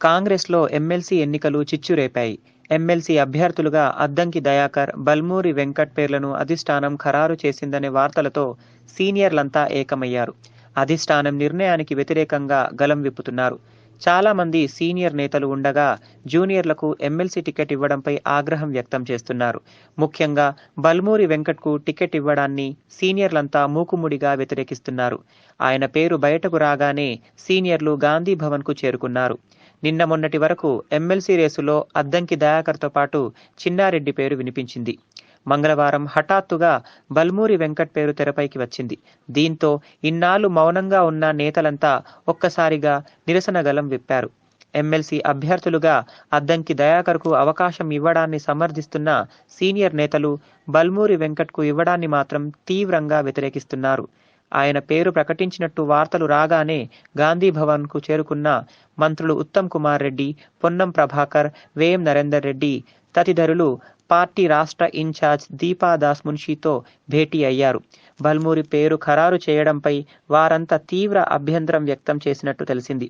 కాంగ్రెస్లో ఎమ్మెల్సీ ఎన్నికలు చిచ్చురేపాయి. ఎమ్మెల్సీ అభ్యర్థులుగా అద్దంకి దయాకర్ బల్మూరి వెంకట్ పేర్లను అధిష్టానం ఖరారు చేసిందనే వార్తలతో సీనియర్లంతా ఏకమయ్యారు. అధిష్టానం నిర్ణయానికి వ్యతిరేకంగా గలం విప్పుతున్నారు. చాలా మంది సీనియర్ నేతలు ఉండగా జూనియర్లకు ఎమ్మెల్సీ టికెట్ ఇవ్వడంపై ఆగ్రహం వ్యక్తం చేస్తున్నారు. ముఖ్యంగా బల్మూరి వెంకట్కు టికెట్ ఇవ్వడాన్ని సీనియర్లంతా మూకుముడిగా వ్యతిరేకిస్తున్నారు. ఆయన పేరు బయటకు రాగానే సీనియర్లు గాంధీ భవన్కు చేరుకున్నారు. నిన్న మొన్నటి వరకు ఎమ్మెల్సీ రేసులో అద్దంకి దయాకర్తో పాటు చిన్నారెడ్డి పేరు వినిపించింది. మంగళవారం హఠాత్తుగా బల్మూరి వెంకట్ పేరు తెరపైకి వచ్చింది. దీంతో ఇన్నాళ్ళు మౌనంగా ఉన్న నేతలంతా ఒక్కసారిగా నిరసన గలం విప్పారు. ఎమ్మెల్సీ అభ్యర్థులుగా అద్దంకి దయాకర్కు అవకాశం ఇవ్వడాన్ని సమర్థిస్తున్న సీనియర్ నేతలు బల్మూరి వెంకట్కు ఇవ్వడాన్ని మాత్రం తీవ్రంగా వ్యతిరేకిస్తున్నారు. ఆయన పేరు ప్రకటించినట్టు వార్తలు రాగానే గాంధీ భవన్కు చేరుకున్న మంత్రులు ఉత్తమ్ కుమార్ రెడ్డి పొన్నం ప్రభాకర్ వేం నరేందర్ రెడ్డి తదితరులు పార్టీ రాష్ట్ర ఇన్ఛార్జ్ దీపాదాస్ మున్షితో భేటీ అయ్యారు. బల్మూరి పేరు ఖరారు చేయడంపై వారంతా తీవ్ర అభ్యంతరం వ్యక్తం చేసినట్టు తెలిసింది.